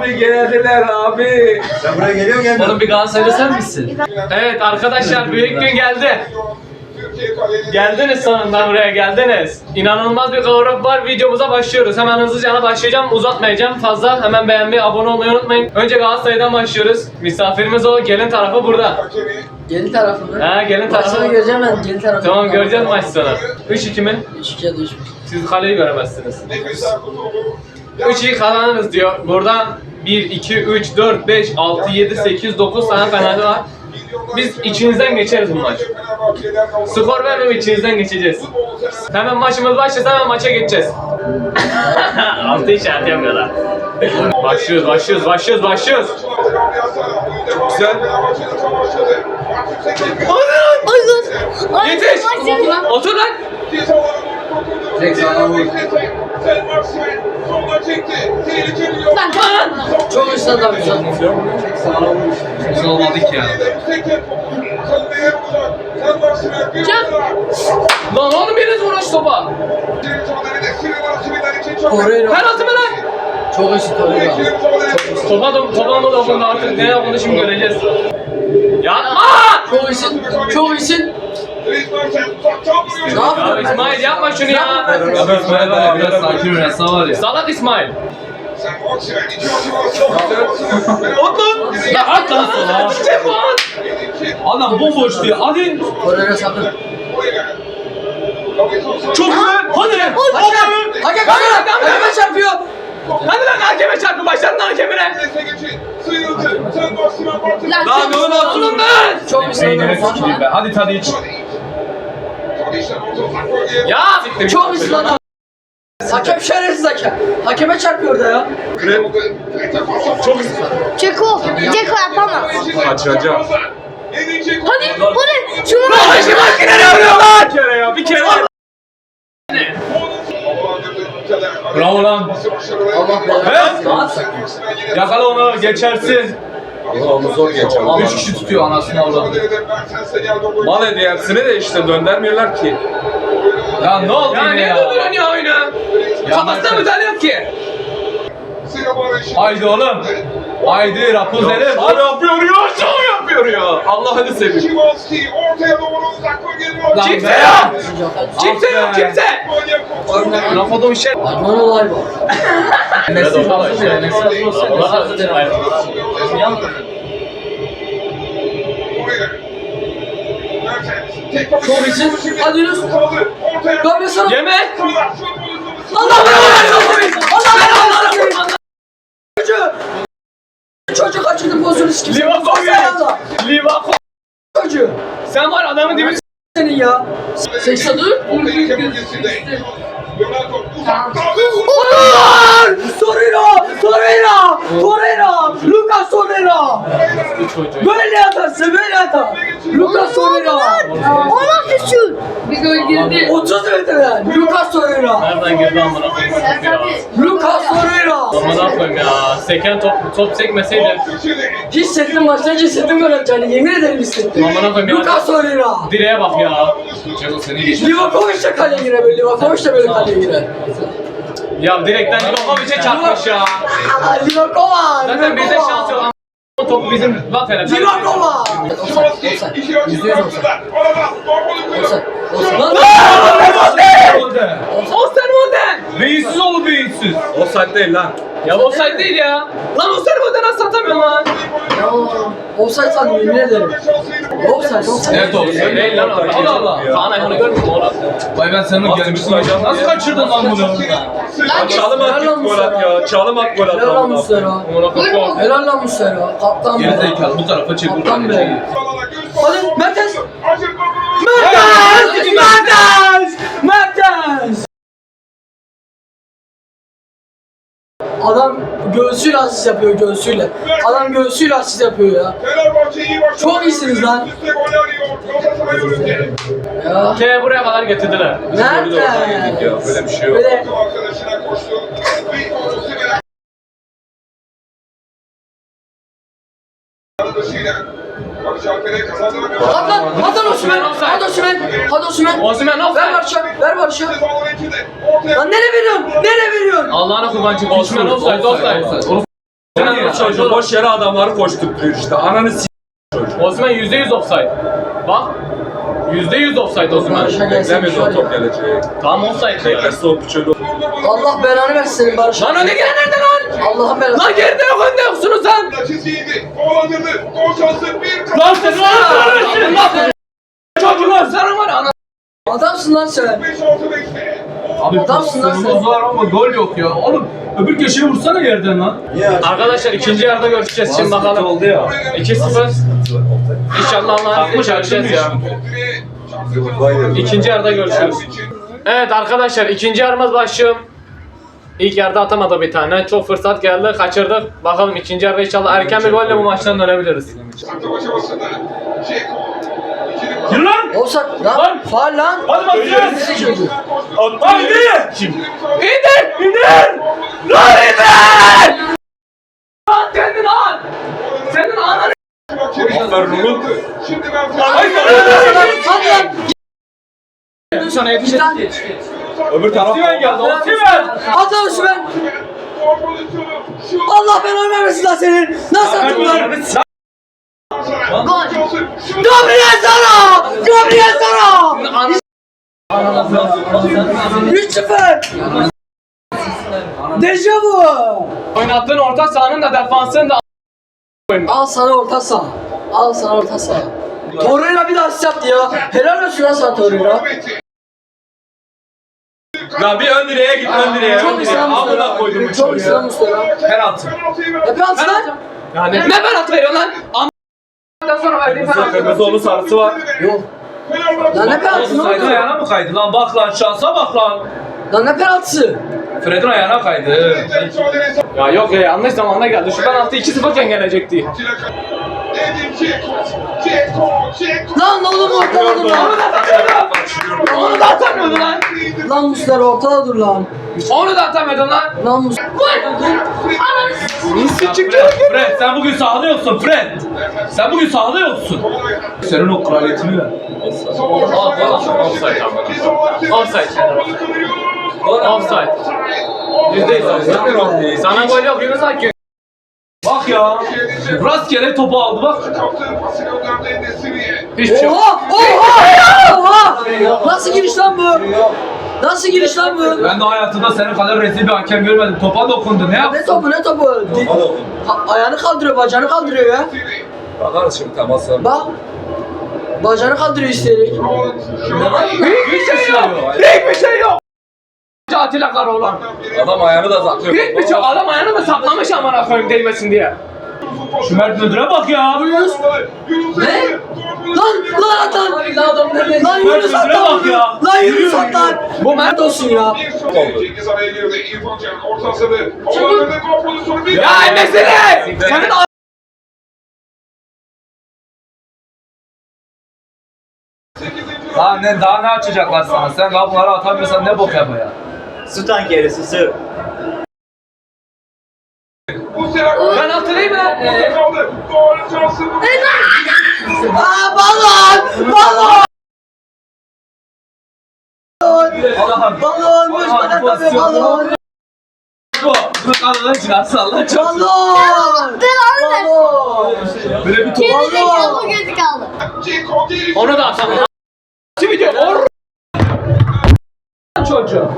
Abi geldiler abi. Sen buraya geliyor gelmiyor. Oğlum bir Galatasaraylı sen misin? Evet arkadaşlar büyük gün geldi. Geldiniz sonunda buraya geldiniz. İnanılmaz bir kavram var. Videomuza başlıyoruz. Hemen hızlıca başlayacağım. Uzatmayacağım fazla. Hemen beğenmeyi, abone olmayı unutmayın. Önce Galatasaray'dan başlıyoruz. Misafirimiz o. Gelin tarafı burada. Gelin tarafı mı? Ha gelin Maçını tarafı. göreceğim ben gelin tarafı. Tamam göreceğiz maç sonu. 3-2 mi? 3 ya da 3 Siz kaleyi göremezsiniz. 3-2 kazanırız diyor. Buradan 1, 2, 3, 4, 5, 6, 7, 8, 9 tane penaltı var. Biz içinizden geçeriz bu maç. Skor vermem içinizden geçeceğiz. Hemen maçımız başlasa hemen maça geçeceğiz. Altı işaret yapıyorlar. Başlıyoruz, başlıyoruz, başlıyoruz, başlıyoruz. Güzel. Yetiş! Otur lan! Vur. Çok ısladı abi şu an. Biz olmadık ya. Lan oğlum biriniz şu topa. Torreira. Penaltı mı lan? Çok ısı Torreira. Topa da topa mı dokundu artık ne yapıldı şimdi göreceğiz. Yapma! Çok ısın. Çok ısın. Ne Ya yapıyorsun? İsmail yapma şunu ya. Ya İsmail var ya biraz sakin oynasa var ya. Salak İsmail. Oğlum. Ya at lan sola. Adam bomboş diyor. Hadi. Torreira sakın. Çok güzel. Hadi. Hakem! Hakem! Hakem! Hakeme çarpıyor. Hadi lan hakeme çarpı başladın hakemine. Lan ne oldu? Oğlum ben. Çok be. Hadi Tadiç. Ya. Çok ısladı. Hakem şerefsiz hakem. Hakeme çarpıyor da ya. Ceko, Ceko yapamaz. Kaçacağım. Hadi, bu ne? Şunu Başka makine ne arıyor lan? Bir kere ya bir kere. Bravo lan. Allah belanı. Yakala onu geçersin. Allah onu zor geçer. Üç kişi tutuyor anasını avradı. Mal hediyesini de işte döndürmüyorlar ki. Ya ne oldu Ya ya? durduruyorsun ya oyunu? Kafasına müdahale yok ki. Haydi oğlum. Haydi Rapunzel'im. Sağ yapıyor ya, sağ yapıyor ya. Allah'ını seveyim. Lan Kimse be. yok. Kimse yok kimse. Lafa da bir şey. Arman olay var. Mesaj hazır ya. Mesaj hazır olsa Allah razı olsun. Çok iyisin. Hadi Yunus. Gabriel sana. Yeme. Allah belanı versin. Allah belanı pozisyonu sikim. Livakovic. Livakovic. Çocuğu. Sen var adamın dibini Senin ya. 84. Ulan! Torreira! Torreira! Torreira! Lucas çocuğu. Böyle atarsın, böyle atar. Lucas O nasıl şut? 30 metreden Lucas Torreira! Nereden girdi amına koyayım ya? Lucas Torreira! Amına koyayım ya. Seken top top sekmeseydi. Hissettim baştan hissettim gol atacağını yemin ederim hissettim. Amına koyayım ya. Lucas Torreira! Direğe bak ya. Ceko seni geçti. Livakovic de kaleye girer böyle, Livakovic de böyle kaleye girer. Ya direkten Livakovic'e çarpmış ya. Aa, Livakova! Zaten bizde şans yok. Ama Topu bizim bak hele. Livakova! Offside, offside. Yüzde yüz offside. Offside, offside. Lan! Osterwolde. Beyinsiz oğlu beyinsiz. Offside değil lan. Ya offside değil ya. Lan Osterwolde nasıl atamıyorum lan? Ya, Offside sandım yemin ederim. Offside, offside. Evet oğlum. Değil lan. Allah Allah. Kaan Ayhan'ı görmüyor musun oğlum? Vay ben senin gelmişsin hocam. Nasıl kaçırdın lan bunu? Ya çalım at git gol at ya. Çalım at gol at. Helal lan. Muslera. Helal lan Muslera. Kaptan be. Gerizekalı bu tarafa çek Kaptan buradan. be. Hadi Mertens. Mertens! Mertens! Mertens! Adam göğsüyle asist yapıyor göğsüyle. Adam göğsüyle asist yapıyor ya. Çok iyisiniz lan. Ya. K buraya kadar getirdiler. Golü de oradan yedik ya. Mertens. Böyle bir şey yok. Böyle At lan, at lan Osman, at Osman, at Osman. Ver offside. Barış'a, ver Barış'a. Lan nereye veriyorsun? Nereye veriyorsun? Allah'ına kurban çık. Osimhen offside offside. Bu çocuğu boş yere adamları koşturtuyor işte. Ananı s*** Osman %100 offside. Bak. %100 offside Osman. Barış'a gelsek Beklemiyordu o top geleceği. Tamam offside. Beklese o piçöyle Allah belanı versin senin Barış. Lan önde gelen nerede lan? Allah'ın belası. Lan geride yok önde yoksunuz lan. Çizgiydi. Oğlandırdı. Gol şansı bir Lan sen lan lan. Çocuklar sen var ana. Adamsın lan sen. 5-6 bekle. Abi Adamsın lan sen. pozisyonumuz var ama gol yok ya. Oğlum öbür köşeye vursana yerden lan. Arkadaşlar ikinci yarıda görüşeceğiz şimdi bakalım. oldu ya. 2-0. İnşallah Allah'ın izniyle görüşeceğiz ya. İkinci yarıda görüşürüz. Evet arkadaşlar ikinci yarımız başlıyor. İlk yarıda atamadı bir tane. Çok fırsat geldi. Kaçırdık. Bakalım ikinci yarıda inşallah erken bir golle bu maçtan dönebiliriz. Yürü lan. Offside lan. Lan. Faal lan. Hadi bakacağız. Bizi çocuğu. Haydi. İndir! İndir! Lan indir! Lan kendin al! Senin ananı Aferin oğlum. Şimdi ben lan. sana yetişir. Öbür taraf Osimhen geldi. Osimhen. At lan. Şut. Allah belanı vermesin lan senin. Nasıl attın lan? Gol. Gabriel Sara! Gabriel Sara! Ananı 3-0! Dejavu! oynattığın orta sahanın da defansın da Al sana orta saha. Al sana orta saha. Torreira bir daha asist yaptı ya. Helal olsun lan sana Torreira. Ya bir ön direğe git ön direğe. Çok Ön direğe. İslam Amına koydum bu. Çok çocuğu. İslam Muslera. Penaltı. Penaltıyı ver. Ne penaltı lan? yani ne penaltı veriyor lan? Amma sonra verdiğin penaltı. Kırmızı onun sarısı var. Yok. Lan ne penaltısı ne oldu? ayağına mı kaydı lan? Bak lan şansa bak lan. Lan ne penaltısı? Fred'in ayağına kaydı. Ya yok ya yanlış zamanda geldi. Şu penaltı 2-0 iken gelecekti. Lan oğlum ortada dur lan. Onu da atamıyordun lan. Lan Muslera ortada dur lan. Onu da atamıyordun lan. Lan Muslera. Nisi çıktı. Fred sen bugün sahada yoksun Fred. Sen bugün sahada yoksun. Senin o kraliyetini ver. Offside. Offside. Offside. Yüzdeyiz offside. Sana gol yok Yunus Akgün. Bak ya. Rastgele topu aldı bak. Hiçbir şey yok. Oha! Oha! Oha! Nasıl giriş lan bu? Nasıl giriş lan bu? Ben de hayatımda senin kadar rezil bir hakem görmedim. Topa dokundu. Ne yaptın? Ne topu ne topu? Di- Ha- ayağını kaldırıyor, bacağını kaldırıyor ya. Bakarız şimdi temasa. Bak. Bacağını kaldırıyor isteyerek. Hiçbir şey yok. Hiçbir şey yok. Atilla Karaoğlan. Adam ayağını da saklıyor. Hiçbir şey Adam ayağını da saplamış amına koyayım değmesin diye. Şu Mert Müdür'e bak ya. Yunus. Ne? Lan lan at lan. Lan adam nerede? Lan Yunus at Şuraya lan. bak ya. Lan Yunus at lan. Bu Mert olsun ya. Bir son Cengiz araya girdi. İrfan Can ortasını. Oğlanırdı gol pozisyonu. Bir Ya mesele! Senin Daha ne, daha ne açacaklar sana? Sen daha bunları atamıyorsan ne bok yapma ya. Su tankeri susu. Bu mi lan? Burada kaldı. Gol şansı. Aa balon! Balon! Allah'ım. Balon! Boş bana tabii balon! Bu. Bu kanalın cilası Allah. Balon! Balon! Böyle bir top. Geri zekalı gözü kaldı. Onu da atamam. Video or çocuğu.